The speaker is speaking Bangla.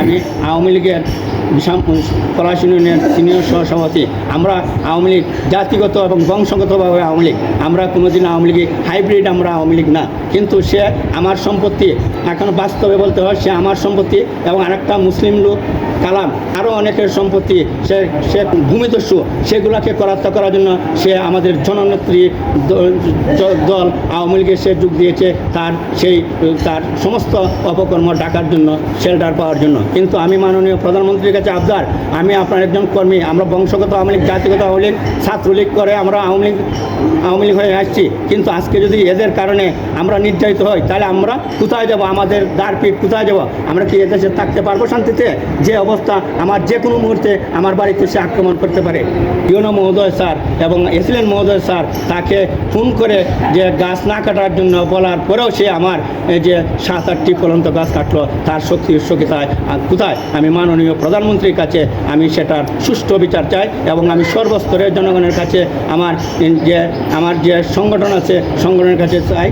আমি আওয়ামী লীগের পলাশ ইউনিয়নের সিনিয়র সহসভাপতি। আমরা আওয়ামী লীগ জাতিগত এবং বংশগতভাবে আওয়ামী লীগ। আমরা কোনোদিন আওয়ামী লীগ হাইব্রিড আমরা আওয়ামী লীগ না। কিন্তু সে আমার সম্পত্তি, এখন বাস্তবে বলতে হয় সে আমার সম্পত্তি এবং আরেকটা মুসলিম লোক কালাম আরও অনেকের সম্পত্তি সে সে ভূমিদস্যু সেগুলোকে করাত্তা করার জন্য সে আমাদের জননেত্রী দল আওয়ামী লীগে সে যোগ দিয়েছে, তার সেই, তার সমস্ত অপকর্ম ডাকার জন্য শেল্টার পাওয়ার জন্য। কিন্তু আমি মাননীয় প্রধানমন্ত্রীর কাছে আবদার, আমি আপনার একজন কর্মী, আমরা বংশগত আওয়ামী লীগ, জাতিগত আওয়ামী লীগ, ছাত্রলীগ করে আমরা আওয়ামী লীগ আওয়ামী লীগ হয়ে আসছি। কিন্তু আজকে যদি এদের কারণে আমরা নির্যাতিত হই, তাহলে আমরা কোথায় যাব? আমাদের দ্বারপিঠ কোথায় যাব? আমরা কি এদেশে থাকতে পারব শান্তিতে? যে অবস্থা আমার যে কোনো মুহূর্তে আমার বাড়িতে সে আক্রমণ করতে পারে। ইউনো মহোদয় স্যার এবং এসিলেন মহোদয় স্যার তাকে ফোন করে যে গাছ না কাটার জন্য বলার পরেও সে আমার যে সাত আটটি ফলন্ত গাছ কাটলো, তার শক্তি উৎসকিতায় কোথায়? আমি মাননীয় প্রধানমন্ত্রীর কাছে আমি সেটার সুষ্ঠু বিচার চাই এবং আমি সর্বস্তরের জনগণের কাছে আমার যে আমার যে সংগঠন আছে, সংগঠনের কাছে চাই।